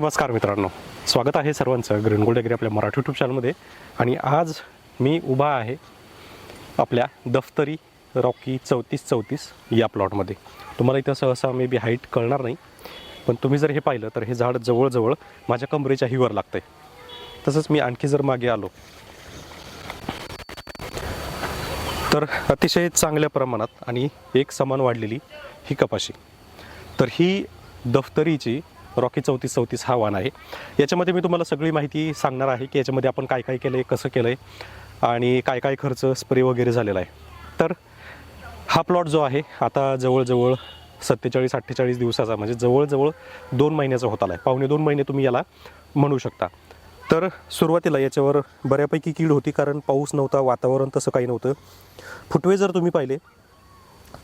नमस्कार मित्रांनो. स्वागत आहे सर्वांचं ग्रीन गोल्ड ॲग्री आपल्या मराठी यूट्यूब चॅनलमध्ये आणि आज मी उभा आहे आपल्या दफ्तरी रॉकी चौतीस चौतीस या प्लॉटमध्ये तुम्हाला इथं सहसा मे बी हाईट कळणार नाही पण तुम्ही जर हे पाहिलं तर हे झाड जवळजवळ माझ्या कमरेच्या हिवर लागतं आहे तसंच मी आणखी जर मागे आलो तर अतिशय चांगल्या प्रमाणात आणि एक समान वाढलेली ही कपाशी. तर ही दफ्तरीची रॉकी चौतीस चौतीस हा वाहन आहे. याच्यामध्ये मी तुम्हाला सगळी माहिती सांगणार आहे की याच्यामध्ये आपण काय काय केलं आहे कसं केलं आहे आणि काय काय खर्च स्प्रे वगैरे झालेला आहे. तर हा प्लॉट जो आहे आता जवळजवळ सत्तेचाळीस अठ्ठेचाळीस दिवसाचा म्हणजे जवळजवळ दोन महिन्याचा होत आला आहे. पावणे दोन महिने तुम्ही याला म्हणू शकता. तर सुरुवातीला याच्यावर बऱ्यापैकी कीड होती कारण पाऊस नव्हता वातावरण तसं काही नव्हतं. फुटवे जर तुम्ही पाहिले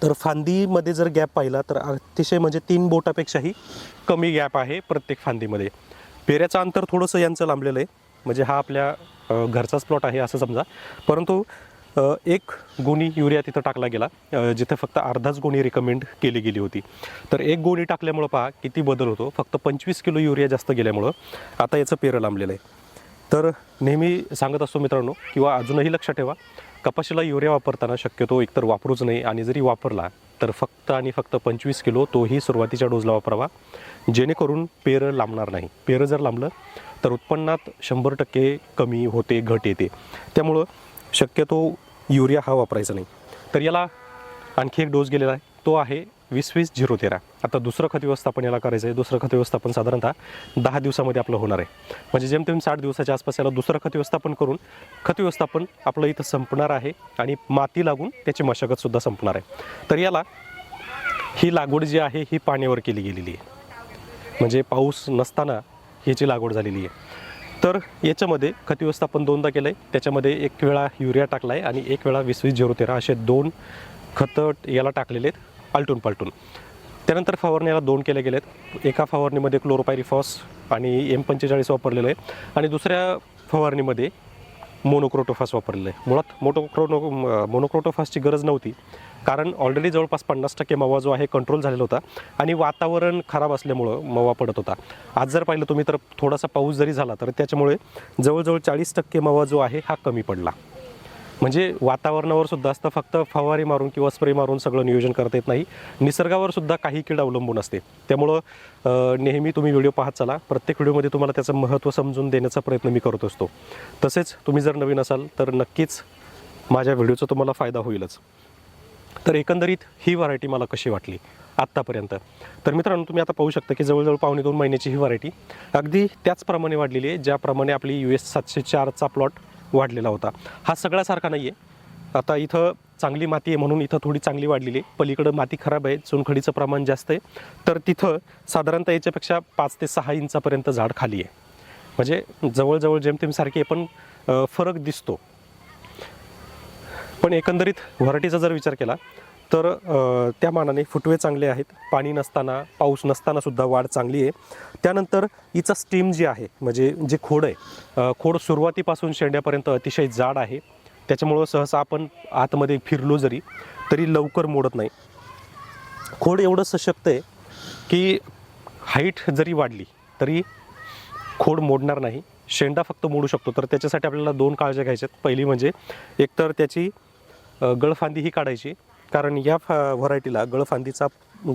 तर फांदीमध्ये जर गॅप पाहिला तर अतिशय म्हणजे तीन बोटापेक्षाही कमी गॅप आहे प्रत्येक फांदीमध्ये. पेऱ्याचं अंतर थोडंसं यांचं लांबलेलं आहे. म्हणजे हा आपल्या घरचाच प्लॉट आहे असं समजा. परंतु एक गोणी युरिया तिथं टाकला गेला जिथे फक्त अर्धाच गोणी रिकमेंड केली गेली होती. तर एक गोणी टाकल्यामुळं पहा किती बदल होतो. फक्त पंचवीस किलो युरिया जास्त गेल्यामुळं आता याचं पेरं लांबलेलं आहे. तर नेहमी सांगत असतो मित्रांनो किंवा अजूनही लक्षात ठेवा कपाशीला युरिया वापरताना शक्यतो एकतर वापरूच नाही आणि जरी वापरला तर फक्त आणि फक्त पंचवीस किलो तोही सुरुवातीच्या डोजला वापरावा. जेणेकरून पेरं लांबणार नाही. पेरं जर लांबलं तर उत्पन्नात शंभर टक्के कमी होते घट येते. त्यामुळं शक्यतो युरिया हा वापरायचा नाही. तर याला आणखी एक डोस गेलेला आहे. तो आहे वीस वीस झिरो तेरा. आता दुसरं खत व्यवस्थापन याला करायचं आहे दुसरं खत व्यवस्थापन साधारणतः दहा दिवसामध्ये आपलं होणार आहे. म्हणजे जेमतेम साठ दिवसाच्या आसपास याला दुसरं खत व्यवस्थापन करून खत व्यवस्थापन आपलं इथं संपणार आहे आणि माती लागून त्याची मशागतसुद्धा संपणार आहे. तर याला ही लागवड जी आहे ही पाण्यावर केली गेलेली आहे. म्हणजे पाऊस नसताना ह्याची लागवड झालेली आहे. तर याच्यामध्ये खत व्यवस्थापन दोनदा केलं आहे त्याच्यामध्ये एक वेळा युरिया टाकला आहे आणि एक वेळा वीस वीस झिरो तेरा असे दोन खतं याला टाकलेले आहेत. आलटून पालटून. त्यानंतर फवारणीला दोन केले गेलेत. एका फवारणीमध्ये क्लोरोपायरिफॉस आणि एम पंचेचाळीस वापरलेलं आहे. आणि दुसऱ्या फवारणीमध्ये मोनोक्रोटोफास वापरलेलं आहे. मुळात मोटोक्रोनो मोनोक्रोटोफासची गरज नव्हती. कारण ऑलरेडी जवळपास पन्नास टक्के मवा जो आहे कंट्रोल झालेला होता. आणि वातावरण खराब असल्यामुळं मवा पडत होता. आज जर पाहिलं तुम्ही तर थोडासा पाऊस जरी झाला तर त्याच्यामुळे जवळजवळ चाळीस टक्के मवा जो आहे हा कमी पडला. म्हणजे वातावरणावर सुद्धा असतं फक्त फवारी मारून किंवा स्प्रे मारून सगळं नियोजन करता येत नाही. निसर्गावर सुद्धा काही कीड अवलंबून असते. त्यामुळं नेहमी तुम्ही व्हिडिओ पाहत चला. प्रत्येक व्हिडिओमध्ये तुम्हाला त्याचं महत्त्व समजून देण्याचा प्रयत्न मी करत असतो. तसेच तुम्ही जर नवीन असाल तर नक्कीच माझ्या व्हिडिओचा तुम्हाला फायदा होईलच. तर एकंदरीत ही व्हरायटी मला कशी वाटली? आत्तापर्यंत. तर मित्रांनो तुम्ही आता पाहू शकता की जवळजवळ पावणे दोन महिन्याची ही व्हरायटी. अगदी त्याचप्रमाणे वाढलेली आहे ज्याप्रमाणे आपली यू एस सातशे चारचा प्लॉट वाढलेला होता. हा सगळ्यासारखा नाही आहे आता इथं चांगली माती आहे म्हणून इथं थोडी चांगली वाढलेली आहे. पलीकडं माती खराब आहे चुनखडीचं प्रमाण जास्त आहे. तर तिथं साधारणतः याच्यापेक्षा पाच ते सहा इंचापर्यंत झाड खाली आहे. म्हणजे जवळजवळ जेमतेम सारखे पण फरक दिसतो. पण एकंदरीत व्हरायटीचा जर विचार केला तर त्या मानाने फुटवे चांगले आहेत. पाणी नसताना पाऊस नसताना सुद्धा वाढ चांगली आहे. त्यानंतर हिचा स्टीम जी आहे म्हणजे जे खोड आहे खोड सुरुवातीपासून शेंड्यापर्यंत अतिशय जाड आहे. त्याच्यामुळं सहसा आपण आतमध्ये फिरलो जरी तरी लवकर मोडत नाही. खोड एवढं सशक्त आहे की हाईट जरी वाढली तरी खोड मोडणार नाही. शेंडा फक्त मोडू शकतो. तर त्याच्यासाठी आपल्याला दोन काळज्या घ्यायच्यात. पहिली म्हणजे एकतर त्याची गळफांदी ही काढायची. कारण या फा व्हरायटीला गळफांदीचा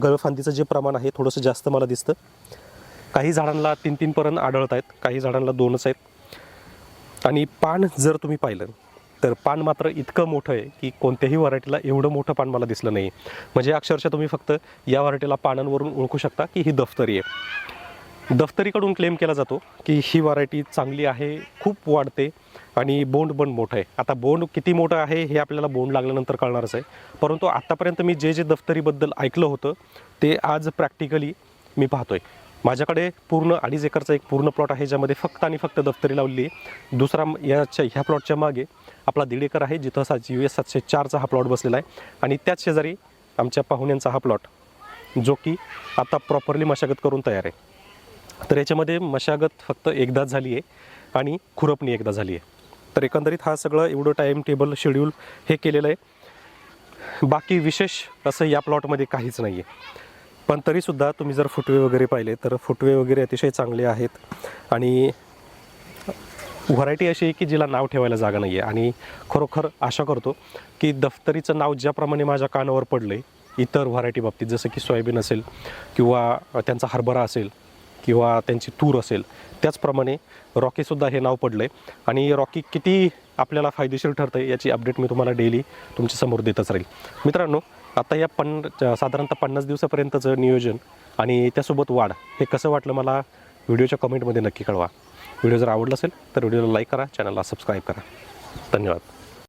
गळफांदीचं जे प्रमाण आहे थोडंसं जास्त मला दिसतं. काही झाडांना तीन तीनपर्यंत आढळत आहेत काही झाडांना दोनच आहेत. आणि पान जर तुम्ही पाहिलं तर पान मात्र इतकं मोठं आहे की कोणत्याही व्हरायटीला एवढं मोठं पान मला दिसलं नाही. म्हणजे अक्षरशः तुम्ही फक्त या व्हरायटीला पानांवरून ओळखू शकता की ही दफ्तरी आहे. दफ्तरीकडून क्लेम केला जातो की ही व्हरायटी चांगली आहे खूप वाढते आणि बोंड पण मोठं आहे. आता बोंड किती मोठं आहे हे आपल्याला बोंड लागल्यानंतर कळणारच आहे. परंतु आत्तापर्यंत मी जे जे दफ्तरीबद्दल ऐकलं होतं ते आज प्रॅक्टिकली मी पाहतोय. माझ्याकडे पूर्ण अडीच एकरचा एक पूर्ण प्लॉट आहे ज्यामध्ये फक्त आणि फक्त दफ्तरी लावली आहे. दुसरा याच्या ह्या प्लॉटच्या मागे आपला दीड एकर आहे जिथं सा यू एस सातशे चारचा हा प्लॉट बसलेला आहे. आणि त्याच शेजारी आमच्या पाहुण्यांचा हा प्लॉट जो की आता प्रॉपरली मशागत करून तयार आहे. तर याच्यामध्ये मशागत फक्त एकदाच झाली आहे आणि खुरपणी एकदा झाली आहे तर एकंदरीत हा सगळं एवढं टाईम टेबल शेड्यूल हे केलेलं आहे. बाकी विशेष असं या प्लॉटमध्ये काहीच नाही आहे पण तरीसुद्धा तुम्ही जर फुटवे वगैरे पाहिले तर फुटवे वगैरे अतिशय चांगले आहेत. आणि व्हरायटी अशी आहे की जिला नाव ठेवायला जागा नाही आहे आणि खरोखर आशा करतो की दफ्तरीचं नाव ज्याप्रमाणे माझ्या कानावर पडलं आहे इतर व्हरायटी बाबतीत जसं की सोयाबीन असेल किंवा त्यांचा हरभरा असेल किंवा त्यांची तूर असेल. त्याचप्रमाणे रॉकीसुद्धा हे नाव पडलं आहे आणि रॉकी किती आपल्याला फायदेशीर ठरतं आहे याची अपडेट मी तुम्हाला डेली तुमच्यासमोर देतच राहील. मित्रांनो आता या पन्न साधारणतः पन्नास दिवसापर्यंतचं नियोजन आणि त्यासोबत वाढ हे कसं वाटलं मला व्हिडिओच्या कमेंटमध्ये नक्की कळवा. व्हिडिओ जर आवडला असेल तर व्हिडिओला लाईक करा चॅनलला सबस्क्राईब करा. धन्यवाद.